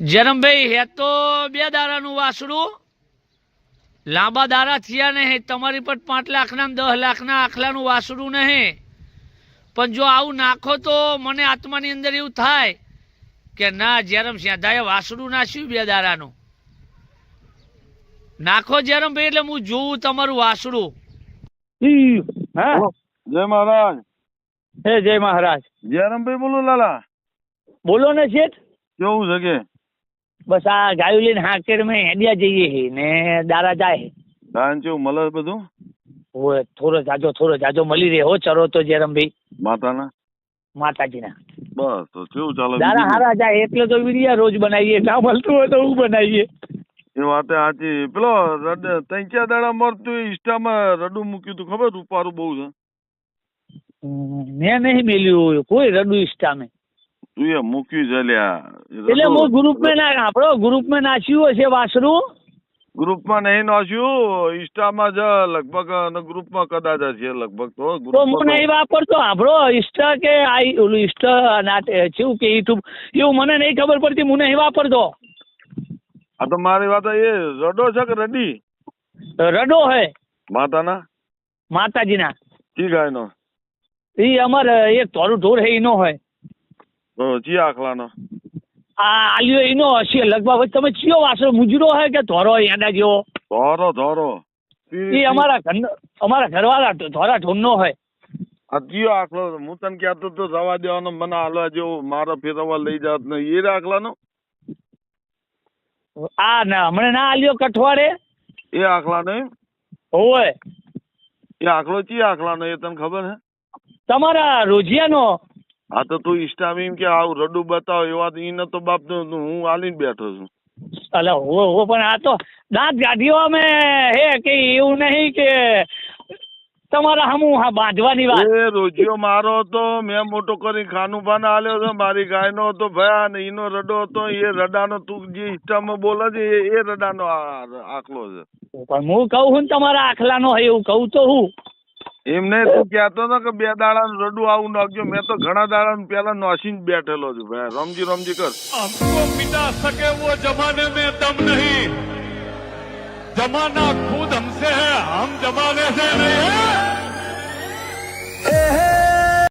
જરમભાઈ હે તો બે દારાનું વાસડું લાંબા દારા થયા નહીં તમારી પર પાંચ લાખના દસ લાખના આખલાનું વાસડું નહીં. પણ જો આવું નાખો તો મને આત્માની અંદર એવું થાય કે ના જેરમ સ્યાધાએ વાસડું નાખ્યું બે દારાનું નાખો જેરમભાઈ એટલે હું જોઉં તમારું વાસડું જય મહારાજ. હે જય મહારાજ. જયરામભાઈ બોલો લાલા. બોલો ને શેઠ. કેવું છે કે? બસ આ ગાયું લઈને હાકેર મેં હેડિયા જઈએ હે ને દારા જાય. દાન ધાન મળે બધું? ઓય થોડો જાજો થોડો જાજો મળી રહે હો ચરો તો જેરમભાઈ. માતાના? માતાજીના. બસ તો કેવું ચાલે દારા હારા જાય એટલે તો વિડિયા રોજ બનાવીએ ના મળતું હોય તો હું બનાવીએ. એ વાતે સાચી. પેલો ત્રણ ચાર દાડા મરતું ઇન્સ્ટામાં રડું મૂક્યું તું ખબર? રૂપારું બહુ છે. મેં નહીં મેલ્યું કોઈ રડું ઇસ્ટામે તું એ મૂક્યું છે લ્યા. એટલે હું ગ્રુપમાં ના આપણો ગ્રુપમાં નાચ્યું હશે વાસરું ગ્રુપમાં નહીં નાચ્યું ઇન્સ્ટામાં જ લગભગ ગ્રુપમાં કદાચ હશે લગભગ તો તો હું નહીં વાપરતો આપણો ઇન્સ્ટા કે આ ઓલું ઇન્સ્ટા નાટે શું કે યુટ્યુબ એવું મને નહીં ખબર પડતી હું નહીં વાપરતો. આ તો મારી વાત એ રડો છે કે રડી? રડો હે. માતાના? માતાજીના. કી ગાયનો? એ અમારે એક તોરું ઢોર હે ઈનો હોય ચી આખલાનો. આ આલ્યો એનો હશે. લગભગ તમે ચિયો વાસરો મુજરો હે કે ધોરો એના જેવો? ધોરો ધોરો. એ અમારા ઘર અમારા ઘરવાળા ધોરા ઢોમનો હોય કયો આખલો હું તને કહેતો તો રવા દેવાનો મને હાલવા જેવો મારો ફેરવવા લઈ જાત ને એ આખલાનો? આ ના હમણાં ના આલ્યો કઠવાડે? એ આખલા નહીં હોય એ આખલો ચી આખલાનો એ તને ખબર હે? તમારા રોજિયાનો હા તો તું ઇન્સ્ટામાં એમ કે આવું રડું બતાવ એવા તો ઈને તો બાપ તો હું હાલીને બેઠો છું. અલે હો હો પણ આ તો દાંત ગાઢીઓ અમે હે કે એવું નહીં કે તમારા હમું હા બાંધવાની વાત. એ રોજિયો મારો હતો મેં મોટો કરી ખાનું પાન આલ્યો છે મારી ગાયનો હતો ભયા ને ઈનો રડો હતો એ રડાનો તું જે ઇન્સ્ટામાં બોલે છે એ રડાનો આખલો છે. પણ હું કહું છું તમારા આખલાનો એવું કહું તો હું. એમને તું કહેતો હતો કે બે દાડાનું રડું આવું નાખજો. મેં તો ઘણા દાડા પેલા નોસીને બેઠેલો છું. ભાઈ, રમજી રમજી કર. હમકો સકે વો જમાને મે દમ નહીં જમાના ખુદ હમસે હે હમ જમાને સે નહીં